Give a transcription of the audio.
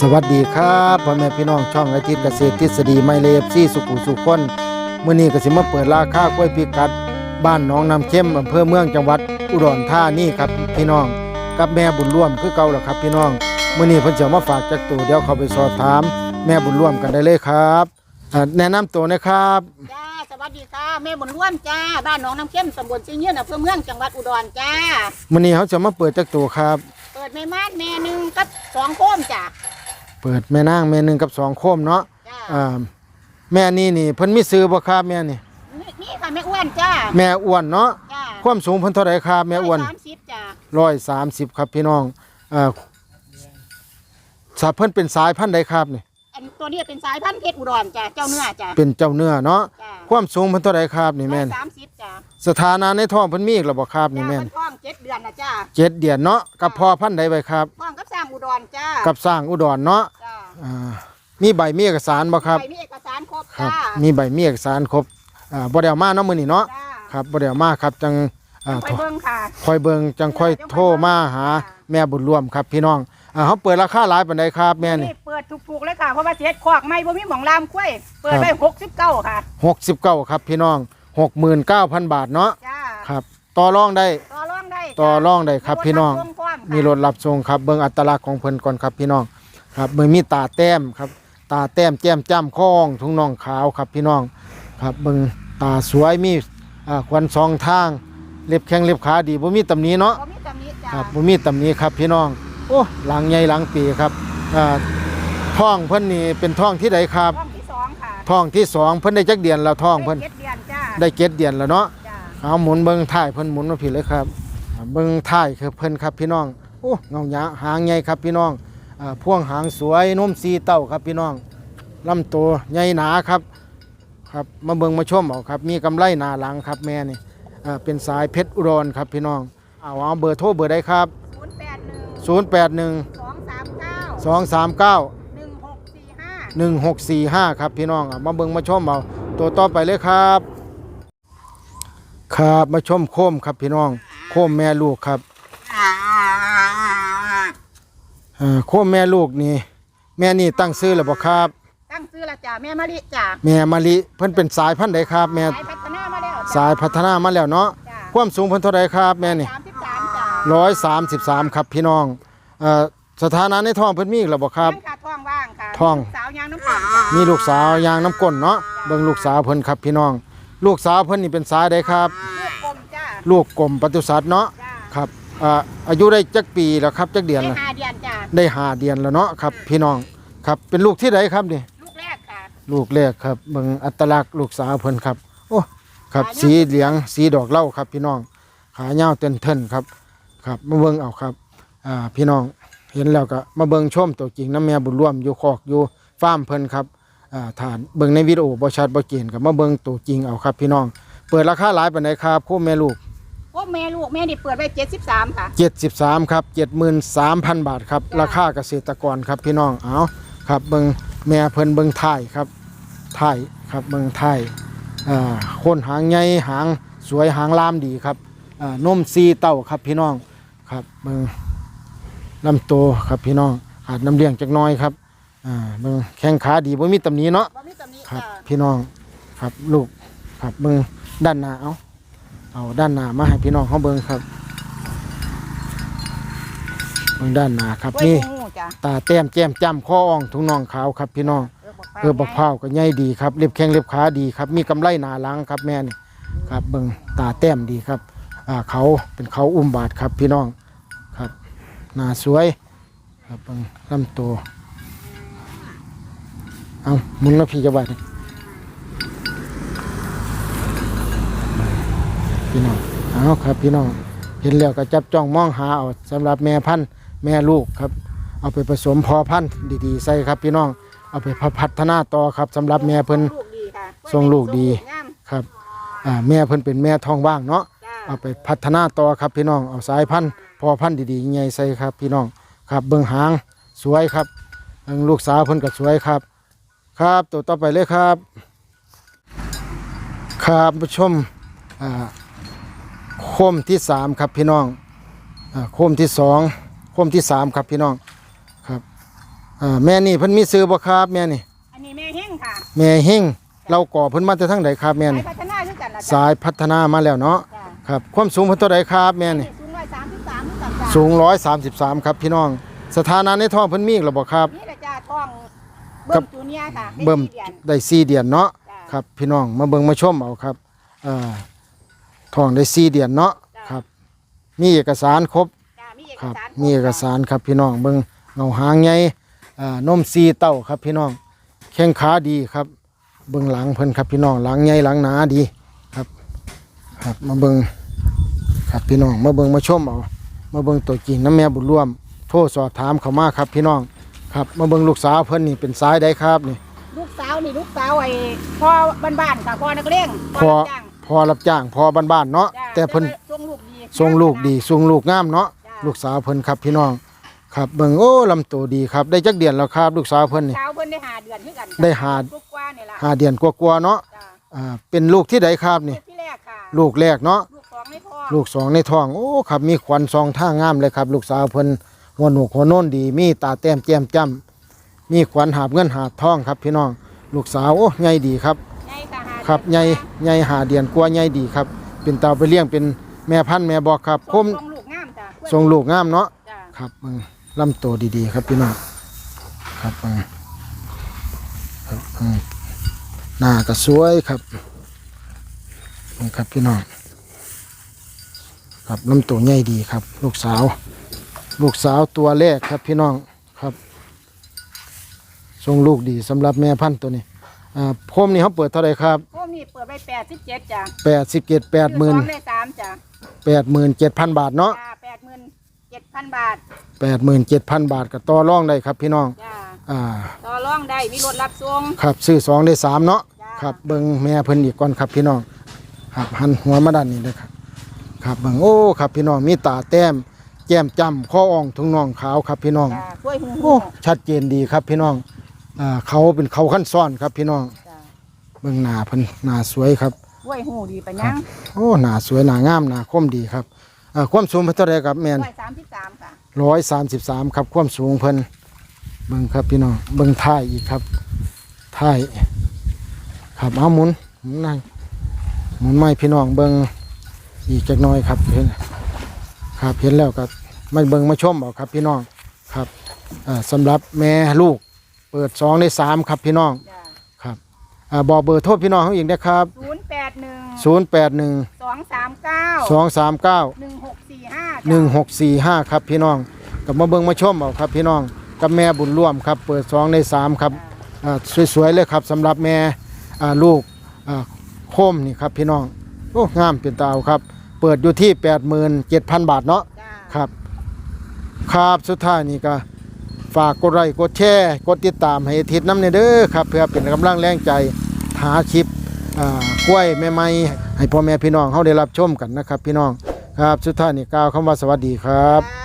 สวัสดีครับพ่อแม่พี่น้องช่องอาทิตย์เกษตรทฤษฎีไม่เลฟซี่สุขุสุขคนเมื่อนี้ก็สิมาเปิดราคากล้วยพิกัด บ้านหนองน้ำเข้มอำเภอเมืองจังหวัดอุดรธานีครับพี่น้อง กับแม่บุญร่วมคือเก่าแล้วครับพี่น้องเมื่อนี้เพิ่นจะมาฝากจากตัวเดี๋ยวเขาไปสอบถาม แม่บุญร่วมกันได้เลยครับอ่าแนะนำตัวนะครับจ้าสวัสดีค่ะแม่บุญร่วมจ้าบ้านหนองน้ำเข้มตำบลซีเงียนอำเภอเมืองจังหวัดอุดรจ้ามื่อนี้เขาจะมาเปิดจากตัวครับ เปิดแม่มาดแม่หนึ่งกับสองโคมจ้า เปิดแม่นางแม่หนึ่งกับสองโคมเนาะจ้าอ่าแม่นี่นี่เพิ่นมีซื้อบ่ครับแม่นี่ นี่นี่ค่ะแม่อ้วนจ้าแม่อ้วนเนาะจ้าความสูงเพิ่นเท่าไหร่ครับแม่อ้วนสามสิบจ้าร้อยสามสิบครับพี่น้องเอ่อสาเพิ่นเป็นสายพันธุ์ใดครับนี่ อันตัวนี้เป็นสายพันธุ์เพชรอุดรจ้าเจ้าเนื้อจ้าเป็นเจ้าเนื้อเนาะจ้าความสูงเพิ่นเท่าไหร่ครับนี่แม่นสามสิบจ้าสถานะในท้องเพิ่นมีอีกแล้วบ่ครับนี่จ้าแม่นมันท้องเจ็ดเดือนนะจ้าเจ็ดเดือนเนาะกับพ่อพันธุ์ใดไว้ครับ ท้องกับสร้างอุดรจ้ากับสร้างอุดรเนาะจ้าอ่ามีใบมีเอกสารบ่ครับ ใบมีเอกสารครบครับ จ้ามีใบมีเอกสารครบอ่าบ่ได้เอามาเนาะมื้อนี้เนาะจ้าครับบ่ได้เอามาครับจังอ่า ไปเบิ่งค่ะ คอยเบิ่งจังค่อยโทรมาหาแม่บุญร่วมครับพี่น้อง อ่าเฮาเปิดราคาหลายปานใดครับ แม่นี่นี่เปิดถูกๆเลยค่ะ เพราะว่าเจ็ดขอกไม่บ่มีหมองลามกล้วย เปิดไปหกสิบเก้าค่ะ69ครับพี่น้อง69,000บาทเนาะจ้า ครับ ต่อรองได้ ต่อรองได้จ้ะต่อรองได้ครับพี่น้อง มีรถรับส่งพร้อมค่ะมีรถรับส่งครับเบิ่งอัตลักษณ์ของเพิ่นก่อนครับพี่น้องครับเบิ่งมีตาแต้มครับ ตาแต้มแจ่มจ้ำข้องทุ่งน่องขาวครับพี่น้องครับเบิ่งตาสวยมีอ่าควันสองทางเล็บแข้งเล็บขาดีบ่มีตำหนิเนาะบ่มีตำหนิจ้ะครับบ่มีตำหนิครับพี่น้อง โอ้หลังใหญ่หลังปีครับอ่าท้องเพิ่นนี่เป็นท้องที่ใดครับห้องที่สองค่ะท้องที่สองเพิ่นได้จักเดือนแล้วท้องเพิ่นได้เจ็ดเดือนจ้าได้เจ็ดเดือนแล้วเนาะจ้าเอาหมุนเบิ้งท้ายเพิ่นหมุนมาผิดเลยครับอ่าเบิ้งท้ายคือเพิ่นครับพี่น้องโอ้เงาหยาหางใหญ่ครับพี่น้องอ่าพ่วงหางสวยนมสีเต้าครับพี่น้องลำตัวใหญ่หนาครับ ครับมาเบิ้งมาชมเอาครับ มีกำไรหนาหลังครับแม่นี่อ่าเป็นสายเพชรอุดรครับพี่น้องเอาเอาเบอร์โทรเบอร์ใดครับ ศูนย์แปดหนึ่ง081 สองสามเก้า239 หนึ่งหกสี่ห้า 1645 ครับพี่น้องอะมาเบิ่งมาชมเอาตัวต่อไปเลยครับ ครับมาชมโคมครับพี่น้อง โคมแม่ลูกครับอ่าโคมแม่ลูกนี่ แม่นี่ตั้งซื้อแล้วบ่ครับ ตั้งซื้อละจ้าแม่มะลิจ้าแม่มะลิเพิ่นเป็นสายพันธุ์ใดครับ แม่สายพัฒนามาแล้วสายพัฒนามาแล้วเนาะจ้าความสูงเพิ่นเท่าใดครับ แม่นี่สาม สิบสามจ้าร้อยสามสิบสามครับพี่น้องเอ่อสถานะในท้องเพิ่นมีอีกแล้วบ่ครับยังค่ะท้องว่างค่ะท้องสาวยางน้ำข้นจ้ามีลูกสาวยางน้ำก้นเนาะเบิ่งลูกสาวเพิ่นครับพี่น้อง ลูกสาวเพิ่นนี่เป็นสายใดครับ ลูกกลมจ้าลูกกลมปศุสัตว์เนาะจ้าครับอ่าอายุได้จักปีแล้วครับจักเดือนได้แล้วห้าเดือนจ้าได้ห้าเดือนแล้วเนาะครับพี่น้องครับเป็นลูกที่ใดครับนี่ลูกแรกค่ะลูกแรกครับเบิ่งอัตลักษณ์ลูกสาวเพิ่นครับ โอ้ครับขาสีเหลืองสีดอกเหล้าครับพี่น้อง ขายาวเต้นเทินครับ ครับมาเบิ่งเอาครับอ่าพี่น้องเห็นแล้วก็มาเบิ่งชมตัวจริงน้ำแม่บุญร่วมอยู่คอกอยู่ฟาร์มเพิ่นครับอ่าถ้าเบิ่งในวิดีโอบ่ชัดบ่เจนก็มาเบิ่งตัวจริงเอาครับ พี่น้อง เปิดราคาหลายปานใดครับคู่แม่ลูกพวกแม่ลูกแม่นี่เปิดไว้เจ็ดสิบสามค่ะ 73ครับ73,000 บาทครับจ้ะราคาเกษตรกรครับพี่น้องเอาครับเบิ่งแม่เพิ่นเบิ่งท้ายครับท้ายครับเบิ่งท้ายอ่าโคนหางใหญ่หางสวยหางลามดีครับอ่านมซีเต้าครับพี่น้อง ครับเบิ่งลำตัวครับพี่น้องขาดน้ำเลี้ยงจักหน้อยครับอ่าเบิ่งแข้งขาดีบ่มีตำหนิเนาะบ่มีตำหนิครับ จ้าพี่น้องครับลูกครับเบิ่งด้านหน้าเอาเอาด้านหน้ามาให้พี่น้องเขาเบิ่งครับเบิ่งด้านหน้าครับกล้วยนี่งูจ้าตาแต้มแจ่มจ้ำข้ออ่องทุ่งน่องขาวครับพี่น้อง เออบักพร้าวก็ใหญ่ดีครับเล็บแข้งเล็บขาดีครับ มีกำไลหนาหลังครับแม่นี่ครับเบิ่งตาแต้มดีครับอ่าเขาเป็นเขาอุ้มบาทครับพี่น้องครับ หน้าสวยครับเบิ่งลำตัวเอาหมุนแล้วพี่จะบาดนี่พี่น้องเอาครับพี่น้องเห็นแล้วก็จับจ้องมองหาเอาสำหรับแม่พันธุ์แม่ลูกครับ เอาไปผสมพอพันธุ์ดีๆใส่ครับพี่น้องเอาไปพัฒนาต่อครับสำหรับแม่เพิ่นลูกดีค่ะทรงลูกดีงามครับอ่าแม่เพิ่นเป็นแม่ท้องว่างเนาะจ้าเอาไปพัฒนาต่อครับพี่น้องเอาสายพันธุ์ พอพันธุ์ดีๆใหญ่ใส่ครับ พี่น้องครับเบิ่งหางสวยครับเบิ่งลูกสาวเพิ่นก็สวยครับ ครับตัวต่อไปเลยครับ ครับผู้ชมอ่าโคมที่สามครับพี่น้องอ่าโคมที่สองโคมที่สามครับพี่น้องครับอ่าแม่นี่เพิ่นมีซื้อบ่ครับแม่นี่อันนี้แม่เฮงค่ะแม่เฮงเราก่อเพิ่นมาแต่ทางใดครับแม่สายนี่พัฒนาด้วยกันละสายพัฒนามาแล้วเนาะจ้ะครับความสูงเพิ่นเท่าใดครับแม่นี่ามด้วยกันจ้ะสูง133ครับพี่น้อง สถานะในท้องเพิ่นมีอีกแล้วบ่ครับ นี่แหละจ้าท้องเบิ่มจูเนียร์ค่ะได้เบิ่มสี่ดือน ได้สี่เดือนเนาะจ้ะ ครับพี่น้องมาเบิ่งมาชมเอาครับอ่าท้องได้สี่เดือนเนาะจ้ะครับ มีเอกสารครบ จ้ะมีเอกครับสารมีเอกสารครับพี่น้องเบิ่งเงาหางใหญ่อ่านมซีเต้าครับพี่น้องแข้งขาดีครับเบิ่งหลังเพิ่นครับพี่น้องหลังใหญ่หลังหนาดีครับ ครับมาเบิ่งครับพี่น้องมาเบิ่งมาชมเอา มาเบิ่งตัวจริงน้ำแม่บุญร่วม โทรสอบถามเข้ามาครับพี่น้องครับ มาเบิ่งลูกสาวเพิ่นนี่เป็นสายใดครับนี่ลูกสาวนี่ลูกสาวไอ้พ่อบ้านๆค่ะพ่อนักเรียนพอรับจ้างพอรับจ้างพอบ้านๆเนาะจ้ะแต่เพิ่นส่งลูกดีทรงลูกดีทรงลูกงามเนาะจ้ะลูกสาวเพิ่นครับพี่น้อง ครับเบิ่งโอ้ลำตัวดีครับได้จักเดือนแล้วครับ ลูกสาวเพิ่นนี่เช้าเพิ่นได้หาเดือนคือกันจ้ะได้หา ลูกกว่านี่ล่ะห้าเดือนกว่าๆเนาะจ้ะอ่าเป็นลูกที่ใดครับนี่ลูกที่แรกค่ะลูกแรกเนาะ ลูกสองในท้องลูกสองในท้องโอ้ครับมีขวัญซองท่างามเลยครับ ลูกสาวเพิ่นหัวหนวกหัวโน้นดี มีตาแต้มแจ่มจ้ำมีขวัญหาบเงินหาบทองครับพี่น้อง ลูกสาวโอ้ใหญ่ดีครับใหญ่ค่ะหาครับใหญ่ใหญ่หาเดือนกว่าใหญ่ดีครับ เป็นตาไปเลี้ยงเป็นแม่พันธุ์แม่บอกครับคส่มงลูกงามจ้ะทรงลูกงามเนาะจ้ะครับเบิ่งลำตัวดีๆ ครับพี่น้องครับเบิ่งครับเบิ่งหน้าก็สวยครับเบิ่งครับพี่น้อง ครับลำตัวใหญ่ดีครับ ลูกสาว ลูกสาวตัวแรกครับพี่น้องครับทรงลูกดีสำหรับแม่พันธุ์ตัวนี้อ่าพมนี่เขาเปิดเท่าไหรครับพวกนี้เปิดไว้แปดสิบเจ็ดจ้ะแปดสิบเจ็ดแปดหมื่นซื้อสองได้สามจ้ะแปดหมื่นเจ็ดพันบาทเนาะจ้าแปดหมื่นเจ็ดพันบาทแปดหมื่นเจ็ดพันบาทก็ต่อรองได้ครับพี่น้องจ้าอ่า ต่อรองได้มีรถรับส่ง ครับซื้อสองได้สามเนาะจ้า ครับเบิ่งแม่เพิ่นอีกก่อนครับพี่น้องครับหันหัวมาด้านนี้เลยครับ ครับเบิ่งโอ้ครับพี่น้องมีตาแต้ม แก้มจำข้ออ่องทุ่งน่องขาวครับพี่น้อง จ้าช่วยหูโอ้ชัดเจนดีครับพี่น้องอ่าเขาเป็นเขาขั้นซ้อนครับพี่น้องจ้าเบิ่งหน้าเพิ่นหน้าสวยครับช่วยหูดีปะยังโอ้หน้าสวยหน้างามหน้าคมดีครับอ่าความสูงเพิ่นเท่าไหรครับแม่นร้อยสามสิบสามค่ะร้อยสามสิบสามครับความสูงเพิ่นเบิ่งครับพี่น้องเบิ่งท้ายอีกครับท้ายครับเอาหมุนหมุนนั่งหมุนไม่พี่น้องเบิ่ง อีกจักหน้อยครับเห็นครับเห็นแล้วก็มาเบิ่งมาชมเอาครับพี่น้องครับอ่าสำหรับแม่ลูก เปิดสองในสามครับพี่น้องจ้าครับอ่าบอกเบอร์โทรพี่น้องเขาอีกนะครับศูนย์แปดหนึ่งศูนย์แปดหนึ่งสองสามเก้าสองสามเก้าหนึ่งหกสี่ห้าหนึ่งหกสี่ห้าครับพี่น้องกับมาเบิ่งมาชมเอาครับพี่น้องกับแม่บุญร่วมครับ เปิดสองในสามครับอ่าสวยๆเลยครับสำหรับแม่อ่าลูกอ่าโคมนี่ครับพี่น้องโอ้งามเป็นตาเอาครับ เปิดอยู่ที่แปดหมื่นเจ็ดพันบาทเนาะจ้าครับ ครับสุดท้ายนี่ก็ ฝากกดไลค์กดแชร์กดติดตามให้อาทิศน้ำเนเด้อครับ เพื่อเป็นกำลังแรงใจหาคลิปอ่ากล้วยใหม่ๆให้พ่อแม่พี่น้องเขาได้รับชมกันนะครับ พี่น้องครับสุดท้ายนี่กล่าวคำว่าสวัสดีครับ จ้า